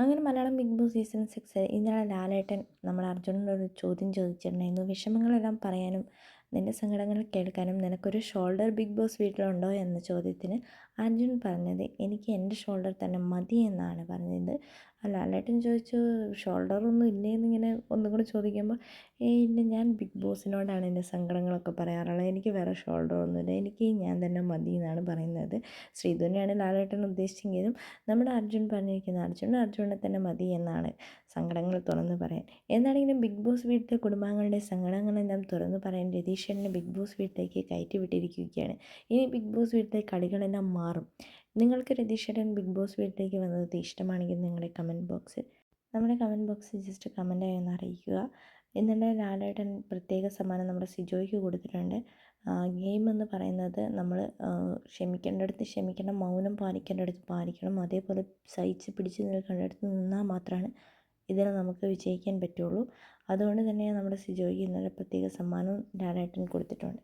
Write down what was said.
അങ്ങനെ Malayalam Bigg Boss season six ഇന്നലെ ലാലേട്ടൻ നമ്മൾ അർജുനനോട് ഒരു ചോദ്യം ചോദിച്ചിട്ടുണ്ടായിരുന്നു. വിഷമങ്ങളെല്ലാം പറയാനും നിന്റെ സങ്കടങ്ങൾ കേൾക്കാനും നിനക്കൊരു ഷോൾഡർ ബിഗ് ബോസ് വീട്ടിലുണ്ടോ എന്ന ചോദ്യത്തിന് അർജുൻ പറഞ്ഞത് എനിക്ക് എന്റെ ഷോൾഡർ തന്നെ മതി എന്നാണ് പറഞ്ഞത്. അല്ല അല്ലേട്ടൻ ചോദിച്ചു ഷോൾഡറൊന്നും ഇല്ലേന്ന് ഇങ്ങനെ ഒന്നും കൂടെ ചോദിക്കുമ്പോൾ ഏ ഇല്ല ഞാൻ ബിഗ് ബോസിനോടാണ് എന്റെ സങ്കടങ്ങളൊക്കെ പറയാറുള്ളത്. എനിക്ക് വേറെ ഷോൾഡറൊന്നുമില്ല എനിക്ക് ഞാൻ തന്നെ മതി എന്നാണ് പറയുന്നത്. ശ്രീധുവിനെയാണ് ലാലേട്ടൻ ഉദ്ദേശിച്ചെങ്കിലും നമ്മുടെ അർജുൻ പറഞ്ഞിരിക്കുന്നത് അർജുൻ അർജുനെ തന്നെ മതി എന്നാണ് സങ്കടങ്ങൾ തുറന്ന് പറയാൻ. എന്നാണെങ്കിലും ബിഗ് ബോസ് വീട്ടിലെ കുടുംബാംഗങ്ങളുടെ സങ്കടങ്ങളെല്ലാം തുറന്ന് പറയാൻ രതീഷനെ ബിഗ് ബോസ് വീട്ടിലേക്ക് കയറ്റി വിട്ടിരിക്കുകയാണ്. ഇനി ബിഗ് ബോസ് വീട്ടിലെ കളികളെല്ലാം മാറും. നിങ്ങൾക്ക് രതീഷേട്ടൻ ബിഗ് ബോസ് വീട്ടിലേക്ക് വന്നത് ഇഷ്ടമാണെങ്കിൽ നിങ്ങളുടെ കമന്റ് ബോക്സിൽ നമ്മുടെ കമന്റ് ബോക്സിൽ ജസ്റ്റ് കമന്റായി ഒന്ന് അറിയിക്കുക. എന്നിട്ട് ലാലേട്ടൻ പ്രത്യേക സമ്മാനം നമ്മുടെ സിജോയ്ക്ക് കൊടുത്തിട്ടുണ്ട്. ഗെയിം എന്ന് പറയുന്നത് നമ്മൾ ക്ഷമിക്കേണ്ടടുത്ത് ക്ഷമിക്കണം മൗനം പാലിക്കേണ്ടടുത്ത് പാലിക്കണം അതേപോലെ സഹിച്ച് പിടിച്ച് നിൽക്കേണ്ടടുത്ത് നിന്നാൽ മാത്രമാണ് ഇതിൽ നമുക്ക് വിജയിക്കാൻ പറ്റുള്ളൂ. അതുകൊണ്ട് തന്നെ നമ്മുടെ സിജോയ്ക്ക് ഇന്നലെ പ്രത്യേക സമ്മാനവും ലാലേട്ടൻ കൊടുത്തിട്ടുണ്ട്.